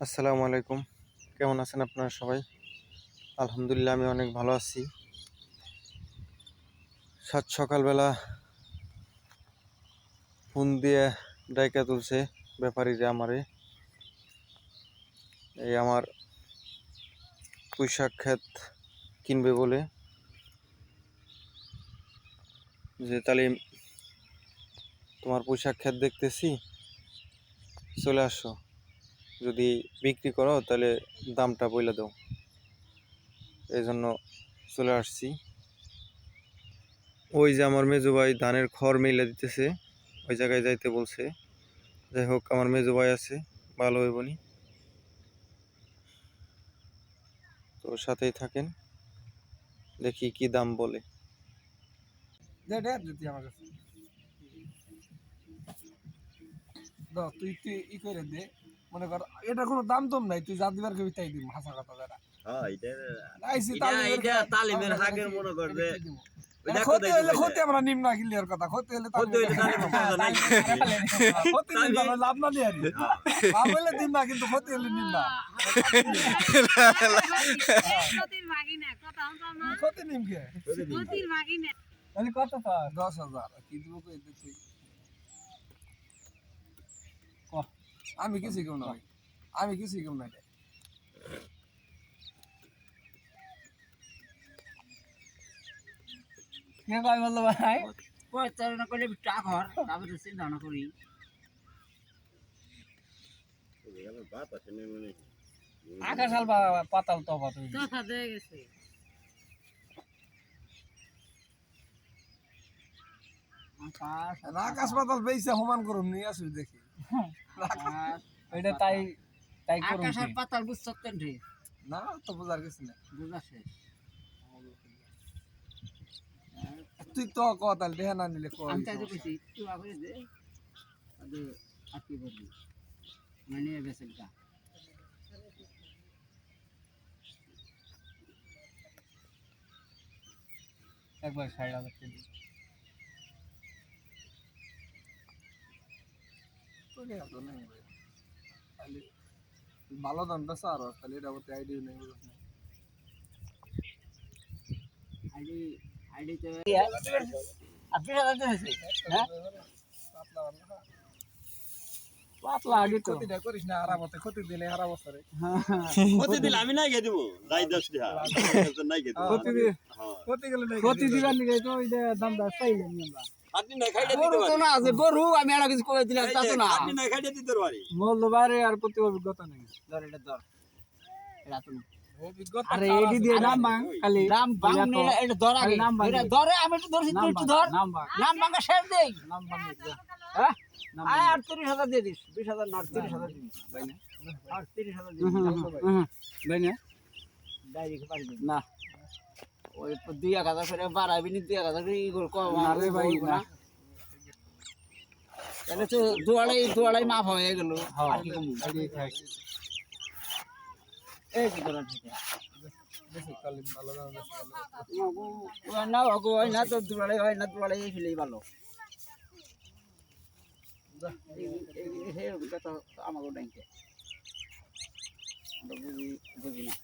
আসসালামু আলাইকুম। কেমন আছেন আপনারা সবাই? আলহামদুলিল্লাহ, আমি অনেক ভালো আছি। সাত সকালবেলা ফোন দিয়ে ডাইকা তুলছে ব্যাপারীরা আমারে। এই আমার পুঁইশাক ক্ষেত কিনবে বলে। যে তাহলে তোমার পুঁইশাক ক্ষেত দেখতেছি, চলে আসো। যদি বিক্রি করো, তাহলে দামটা বলে দাও। এই জন্য চলে আসছি। ওই যে আমার মেজো ভাই ধানের খড় মেলে দিতেছে, ওই জায়গায় যাইতে বলছে। যাই হোক, আমার মেজো ভাই আছে, ভালো হইবনি তো সাথেই থাকেন, দেখি কি দাম বলে। তুই তুই ই করে দে। মনে কর এটা কোনো দাম তোম নাই তুই যা দিবার কবি তাই দিম হাসা কথা যেটা হ্যাঁ, এটা আইসি এটা- তালিমের এটা কথা- তালিমের তালিমের হাগের কথা মনে কি- কর এটা যে কি দিব? ওই এটা দেখো ক্ষতি দেখো হইলে দেখো। ক্ষতি আমরা নিম না কিলিয়ার কথা ক্ষতি হইলে ক্ষতি হইলে তালিমের কথা নাই। ক্ষতি হইলে আমরা লাভ না দিয়ে দিই লাভ হইলে দিম না কিন্তু ক্ষতি হইলে নিম না। ক্ষতির ভাগিনা কথা হতো না। ক্ষতি নিম কে? ক্ষতির ভাগিনা মানে কত দশ হাজার। কি দিব কই দে তুই কহ, আমি কিছু কেউ না ভাই। আমি কিছু কেউ না রে। বলল ভাই পরিচালনা করলে টাক হর তারপরে চিন্তা ভাবনা করি। মানে আকাশ আল পাতাল। গেছে। আকাশ পাতাল সমান করুম নিয়ে আসবি দেখি। তাই তাই করুন আকাশ আর পাতাল রে? না তো বোঝার কিছু না বুঝা শেষ। তুই তো ক তাহলে দেহা না নিলে ক আমি তাই তো কইছি তুই আগে দে আদে আটকে করবি মানে একবার ষাট হাজার ভালো দাম এটা নেই আইডি আইডি তো আপনি দিয়েছে হ্যাঁ? পাতলা আগে তো। ক্ষতিটা করিস না হারাবতে ক্ষতি দিলে হারাবো রে ক্ষতি দিলে আমি নাই গে দিব দাই দশ টাকা নাই গে দিব ক্ষতি হ্যাঁ। ক্ষতি গেলে নাই দিবার নিয়ে তো ওইটা দামটা চাইলেন আমরা। আপনি খাইতে গরু দিতে তো পারি না আছে গরু আমি আর কিছু করে দিলাম তা তো না। আপনি নাই খাইতে দিতে পারি। মূল্যবারে আর প্রতি অভিজ্ঞতা নেই। ধর এটা ধর। এটা তো না। অভিজ্ঞতা আরে এডি দিয়ে নাম বাং খালি বাং এটা ধর আগে। নাম বাং এটা ধরে আমি একটু ধরছি তুই একটু ধর। নাম বাং নাম ভাঙা শেষ দেই। নাম বাং হ্যাঁ? আয় আটত্রিশ হাজার দিয়ে দিস। বিশ হাজার না আটত্রিশ হাজার দিস। আটত্রিশ হাজার দিয়ে দিস ভাই। না। ডাইরেক্ট পারি না। ওই দুই এক হাজার করে বাড়াবি নি দুই এক হাজার করে ইগোর কম না ভাই, না। তাহলে তো দুয়াড়াই দুয়াড়াই মাপ হয়ে গেল আর কি কমু? এই কি। না ওগো হয় না তো দুয়াড়াই হয় না দুয়াড়াই ফেলেই ভালো আমাকে ব্যাংকে বুঝি বুঝি না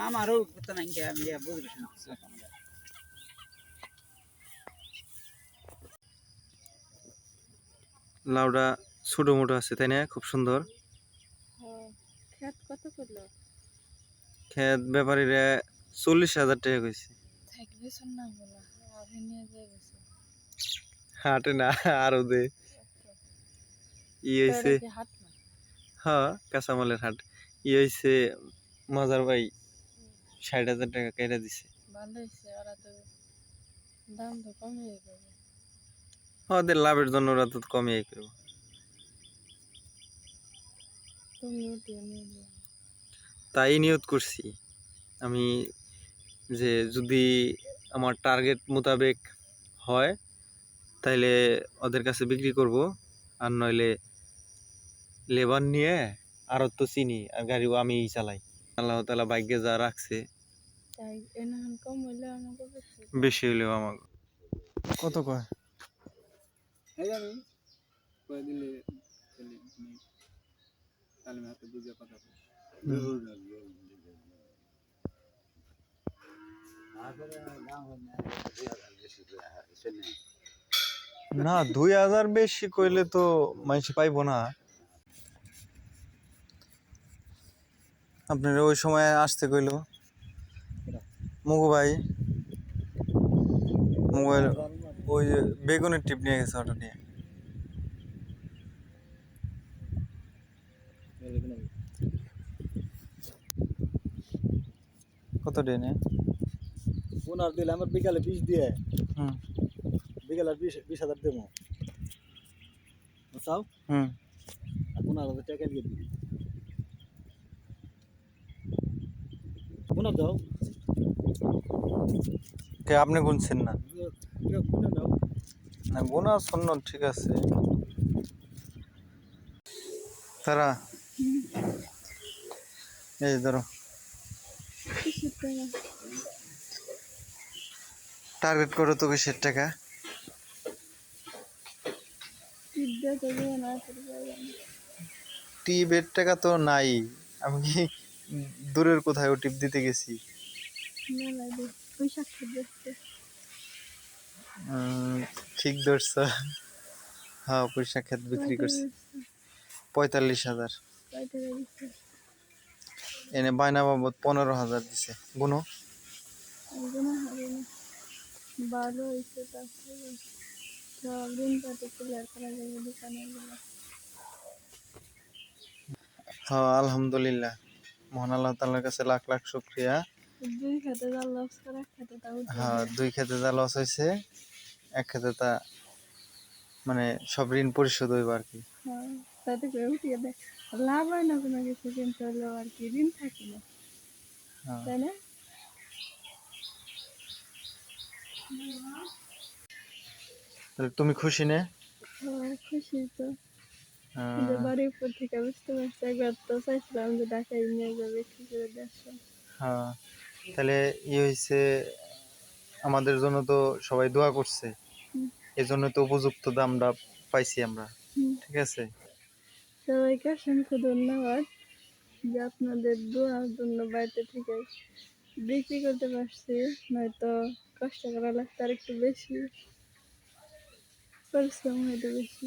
আমারও অভিজ্ঞতা নাই আমি বুঝি না লাউটা মোটো আছে তাই না? খুব সুন্দর। খেত কত করল? ব্যাপারীরা চল্লিশ হাজার টাকা কইছে। হাটে না আরও দে। ই হয়েছে হাট না হ্যাঁ কাঁচামালের হাট। ই হয়েছে মাজার ভাই ষাট হাজার টাকা কেটে দিছে। ওদের লাভের জন্য ওরা তো কমিয়ে করব তাই নিয়ত করছি। আমি যে যদি আমার টার্গেট মোতাবেক হয় তাইলে ওদের কাছে বিক্রি করব। আর নইলে লেবার নিয়ে আরও তো চিনি আর গাড়িও আমিই চালাই। আল্লাহ তালা বাইকে যা রাখছে। বেশি। বেশি হইলেও আমার কত কয়? আমি আমি। না দুই হাজার বেশি কইলে তো মানুষ পাইবো না। আপনার ওই সময় আসতে কইল। মুগু ভাই মোবাইল ওই বেগুনের টিপ নিয়ে গেছে অটো নিয়ে। কত ডেনে ওনার দিলে আমার বিকালে বিশ দিয়ে। হুম। বিকালে বিশ বিশ হাজার দেবো। বুঝছাও হুম। হাজার টাকা দিয়ে দিবি। দাও কে আপনি গুনছেন না? না গোনা শূন্য ঠিক আছে। তারা এই ধরো। টার্গেট করো তো কিসের টাকা। টিপের টাকা তো নাই। আমি কি দূরের কোথায় ও টিপ দিতে গেছি? খেতে ঠিক ধরছ। হ্যাঁ পয়সা ক্ষেত বিক্রি করছি। পঁয়তাল্লিশ হাজার। এনে বায়না বাবদ পনেরো হাজার দিছে। গুনো? একজন ভালো হয়েছে তারপরে সব ঋণ পাতি করা যাবে দোকানে হ্যাঁ আলহামদুলিল্লাহ। মহান আল্লাহ কাছে লাখ লাখ শুক্রিয়া। দুই খাতে যা লস করে এক তা হ্যাঁ দুই ক্ষেত্রে যা লস হয়েছে এক ক্ষেত্রে তা মানে সব ঋণ পরিশোধ হইব আর কি। হ্যাঁ তাতে করে উঠিয়ে দেয় লাভ হয় না কোনো কিছু কিন্তু হলেও আর কি ঋণ থাকে না। হ্যাঁ। তাই না? তাহলে তুমি খুশি নে? হ্যাঁ, খুশি তো। বাড়ির উপর থেকে বুঝতে পারছি একবার তো চাইছিলাম যে ঢাকায় নিয়ে যাবে করে হ্যাঁ তাহলে ই হয়েছে আমাদের জন্য তো সবাই দোয়া করছে। হুম। এই জন্য তো উপযুক্ত দামটা পাইছি আমরা ঠিক আছে? সবাইকে অসংখ্য ধন্যবাদ যে আপনাদের দোয়ার জন্য বাড়িতে থেকে বিক্রি করতে পারছি নয়তো কষ্ট করা লাগতো আর একটু বেশি পরিশ্রম হয়তো বেশি।